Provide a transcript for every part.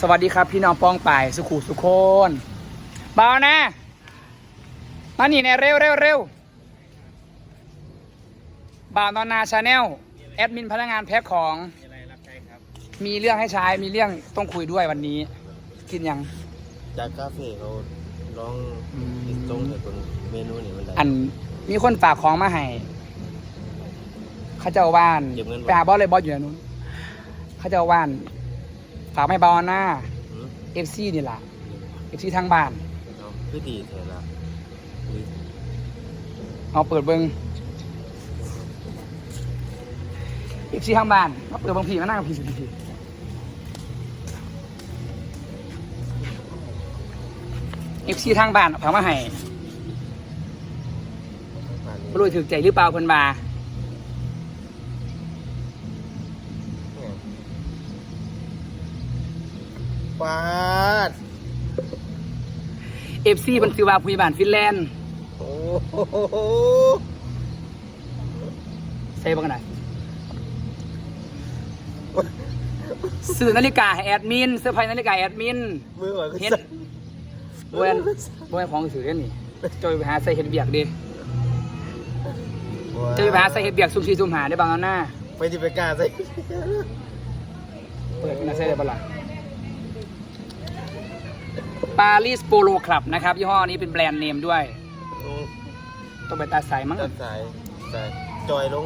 สวัสดีครับพี่น้องป้องป่ายสุขุสุขคนเบานะ มานี่เนี่ยเร็วเร็วเร็วบ่าวนอนนาชาแนลแอดมินพนักงานแพ็คของมีอะไรรับใช้ครับมีเรื่องให้ใช้ มีเรื่องต้องคุยด้วยวันนี้ กินยัง จากคาเฟ่เขาลองอืมติดตรงแต่คนเมนูนี่มันได้อันมีคนฝากของมาให้เขาเจ้าว่านเก็บเงินไปหาบอสเลยบอสอยู่ในนู้นเขาเจ้าว่าน ฝากมาให้บอลหน้าหืมเอฟซีนี่แหละเอฟซีทางบ้าน เอาคือดีเถอะละอุ๊ยเอาเปิดเบิ้งเอฟซีทางบ้านมาเปิดเบิ้งผีมานั่งผีสิผีเอฟซีทางบ้านเอามาให้ป่านนี้ไม่รู้ถือใจหรือเปล่าเพิ่นมา เนี่ย ปาดเอฟซีมันซื้อว่าผู้ใหญ่บ้านฟินแลนด์โอ้โหใส่บ้างหน่อยซื้อนาฬิกาให้แอดมินเสื้อผ้านาฬิกาให้แอดมินมือหวานก็เฮ็ดสั่นบวนบวนของถือเล่นนี่จอยไปหาใส่เห็ดเบียกดิจะไปหาใส่เห็ดเบียกซุ่มซีซุ่มหาได้บางอันหน้าไปที่ไปกล้าใส่เปิดเป็นอาใส่ได้ปะล่ะ ปารีสโปโลคลับนะครับยี่ห้อนี้เป็นแบรนด์เนมด้วยโอ้ต้องไปตาใสมั้งตัดสายสายจอยลง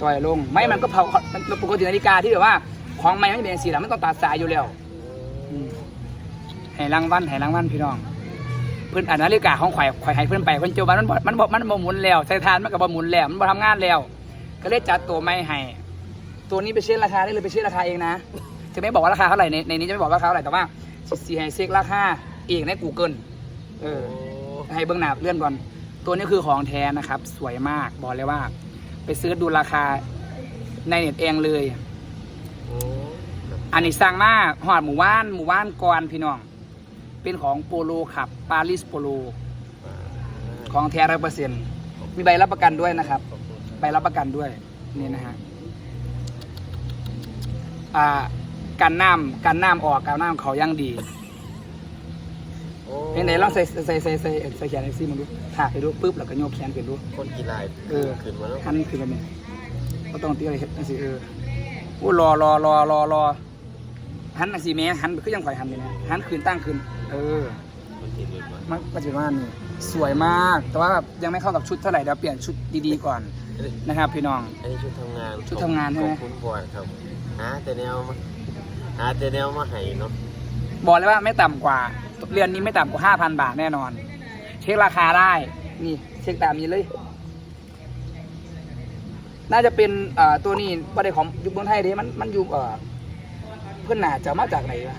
จอยลง ไม่มันก็เผามันปกตินาฬิกาที่แบบว่า ของไม่ไม่เป็นสีแล้วมันต้องตัดสายอยู่แล้วอืมให้รางวัลให้รางวัลพี่น้อง เพื่อนอ่านนาฬิกาของข่อยข่อยให้เพื่อนไปเพื่อนเจ้าบ้านมันบ่มันบอกมันบ่หมุนแล้วใส่ทานมันก็บ่หมุนแล้วมันบ่ทำงานแล้ว ก็เลยจัดตัวไม่ให้ ตัวนี้ไปเช็คราคาได้เลยไปเช็คราคาเองนะ จะไม่บอกว่าราคาเท่าไหร่ในในนี้จะไม่บอกว่าราคาเท่าไหร่แต่ว่า สีให้เช็คราคาเองใน Google เออให้เบื้องหน้าเลื่อนก่อน ตัวนี้คือของแท้นะครับ สวยมากบอกเลยว่า ไปซื้อดูราคาในเน็ตเองเลยโอ้อันนี้สั่งมาหอดหมู่บ้านหมู่บ้านก่อนพี่น้อง เป็นของโปโลขับปารีสโปโล ของแท้ร้อยเปอร์เซ็นต์มีใบรับประกันด้วยนะครับขอบคุณครับใบรับประกันด้วยนี่นะฮะอ่า กันน้ำกันน้ำออกกันน้ำเขายังดีโอ้เพียงไหนลองใส่ใส่ใส่ใส่ใส่แขนไอซี่มันดูถ่ายให้ดูปุ๊บแล้วก็โยกแขนขึ้นดูคนกีฬาเออขึ้นมาแล้วหันขึ้นแบบนี้ก็ต้องตีอะไรเห็ดนั่นสิเออโอ้รอรอรอรอรอหันนั่นสิแม่หันคือยังข่อยหันเลยนะหันขึ้นตั้งขึ้น เออคนที่ขึ้นมามันปัจจุบันนี่สวยมาก แต่ว่าแบบยังไม่เข้ากับชุดเท่าไหร่เดี๋ยวเปลี่ยนชุดดีๆก่อนนะครับพี่น้อง อันนี้ชุดทำงาน ชุดทำงานใช่ไหมขอบคุณบอดครับหาแต่แนวมา หาแต่แนวมาให้เนาะบอกเลยว่าไม่ต่ำกว่าเรือนนี้ไม่ต่ำกว่าห้าพันบาทแน่นอน เช็คราคาได้ นี่ เช็คตามนี้เลย น่าจะเป็นเอ่อตัวนี้ประเด็นของยุคเมืองไทยเด้มันมันอยู่เอ่อเพื่อนน่าจะมาจากไหนวะ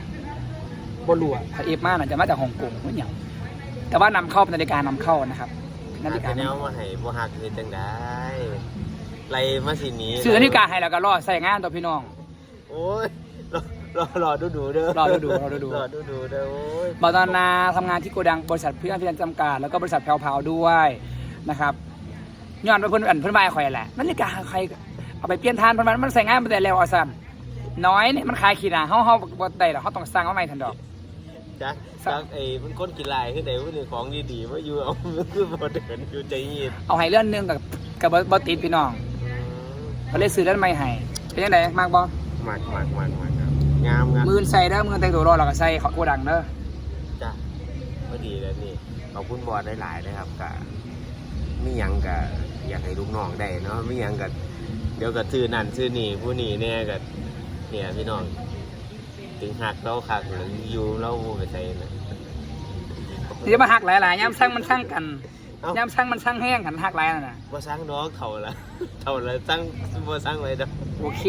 บรัวาถ้าเอฟมาน่าจะมาจากฮ่องกงไม่อย่างแต่ว่านำเข้าเป็นนาฬิกานำเข้านะครับนาหาฬิกาแต่แนวมาให้บ่หักเฮ็ดจังได้ไล่มาสิหนี้ซื้อนาฬิกาให้แล้วก็รอใส่งานต่อพี่น้อง โอ้ย รอรอรอดูดูๆเด้อรอดูๆรอดูๆรอดูดูๆเด้อโอ้ยบอตอนนาทำงานที่โกดังบริษัทเพื่อนพิจจำกัดแล้วก็บริษัทแพรวๆด้วยนะครับย้อนไปเพิ่นอันเพิ่นบายข่อยแหละนาฬิกาใครเอาไปเปลี่ยนทานเพิ่นว่ามันใส่งานมาแต่แล้วเอาซ้ำน้อยนี่มันขายขี้หนาเฮาเฮาบ่ได้ดอกเฮาต้องสั่งมาใหม่ทันดอกจักจักไอ้มันก้นกีฬาคือแต่ว่านี่ของดีๆมาอยู่เอามันคือบ่เดินอยู่ใจเย็นเอาให้เลื่อนหนึงกับกับบ่บ่ติดพี่น้องอืมก็เลยซื้อเลื่อนใหม่ให้เป็นจังไดมากบ่ หมักหมักหมักหมักครับ งามงามมือใส่เด้อมือแต่งตัวรอแล้วก็ใส่เขาโกดังเด้อจ้ะพอดีแล้วนี่ขอบคุณบอดได้หลายๆนะครับกะไม่ยังกะอยากให้ลูกน้องได้เนาะไม่ยังกะเดี๋ยวก็ซื้อนั่นซื้อนี่ผู้นี่เนี่ยกะเนี่ยพี่น้องถึงหักเราหักหรืออยู่เราบ่ไปใส่นะสิจะมาหักหลายๆยามสั่งมันสั่งกันเอ้ายามสั่งมันสั่งแห้งกันหักหลายนั่นน่ะบ่สร้างน้องเท่าละเท่าละสร้างบ่สร้างไว้เด้อโอเค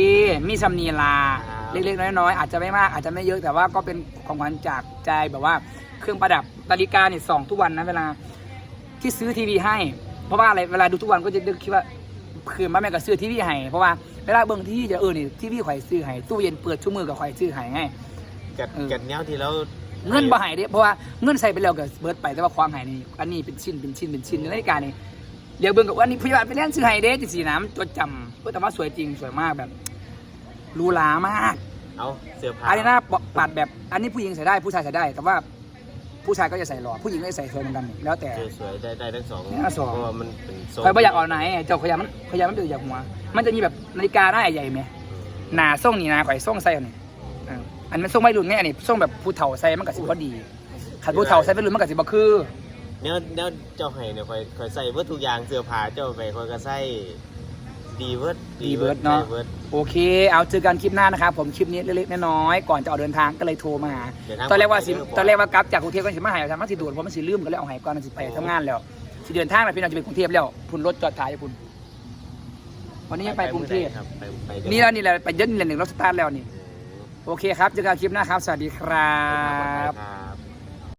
มีสำนีลาครับ เล็กๆน้อยๆอาจจะไม่มากอาจจะไม่เยอะแต่ว่าก็เป็นของขวัญจากใจแบบว่าเครื่องประดับนาฬิกาเนี่ยส่องทุกวันนะเวลาที่ซื้อทีวีให้ เพราะว่าอะไรเวลาดูทุกวันก็จะนึกคิดว่าคืนมาแม่ก็ซื้อทีวีให้เพราะว่าเวลาเบิ่งทีวีจะเออนี่ทีวีข่อยซื้อให้ตู้เย็นเปิดชั่วมือกับข่อยซื้อให้ไงกัดเออกัดแนวที่เราเงินบ่ให้เด้เพราะว่าเงินใส่ไปแล้วก็เบิดไปแต่ว่าความให้นี่อันนี้เป็นชิ้นเป็นชิ้นเป็นชิ้นนาฬิกานี่เดี๋ยวเบิ่งกับว่านี่พยาบาลไปเล่นซื้อให้เด้จังซี่นะมันจดจำเออแต่ว่าสวยจริงสวยมากแบบ หรูหรามากเอาเสื้อผ้าอันนี้หน้าปัดแบบอันนี้ผู้หญิงใส่ได้ผู้ชายใส่ได้ แต่ว่าผู้ชายก็จะใส่หล่อผู้หญิงก็จะใส่สวยเหมือนกันแล้วแต่สวยๆได้ได้ทั้งสองเนี่ยสองเพราะว่ามันเป็นทรงคอยไม่อยากเอาไหนเจ้าขอยามันขอยามันเป็นอย่างหัว มันจะมีแบบนาฬิกาหน้าใหญ่ๆไหมหนาส่งนี่นะข่อยส่งใส่อันนี้อ่าอันนั้นส่งไม่รุ่นไงอันนี้ส่งแบบผู้เฒ่าใส่มันก็สิพอดีขันผู้เฒ่าใส่ไม่รุ่นมันก็สิบ่คือเนี่ยเนี่ยเจ้าให้เนี่ยคอยคอยใส่เบิดทุกอย่างเสื้อผ้าเจ้าไปคอยก็ใส่ ดีเบิร์ดดีเบิร์ดเนาะดีบิร์ดโอเค เอาเจอกันคลิปหน้านะครับผมคลิปนี้เล็กๆน้อยๆก่อนจะออกเดินทางก็เลยโทรมาหาเดี๋ยวทางตอนแรกว่าสิเดี๋ยวตอนแรกว่ากลับจากกรุงเทพก็สิมาหายทางมาสิด่วนเพราะมันสิลืมก็เลยเอาหายก่อนมันสิไปทำงานแล้วสิเดินทางไปพี่น้องจะไปกรุงเทพแล้วพุ่นรถจอดถ่ายอยู่พุ่นวันนี้ยังไปกรุงเทพครับไปไปนี่แล้วนี่แหละไปเย็นนี่แหละหนึ่งรถสตาร์ทแล้วนี่โอเคครับเจอกันคลิปหน้าครับ สวัสดีครับ ครับ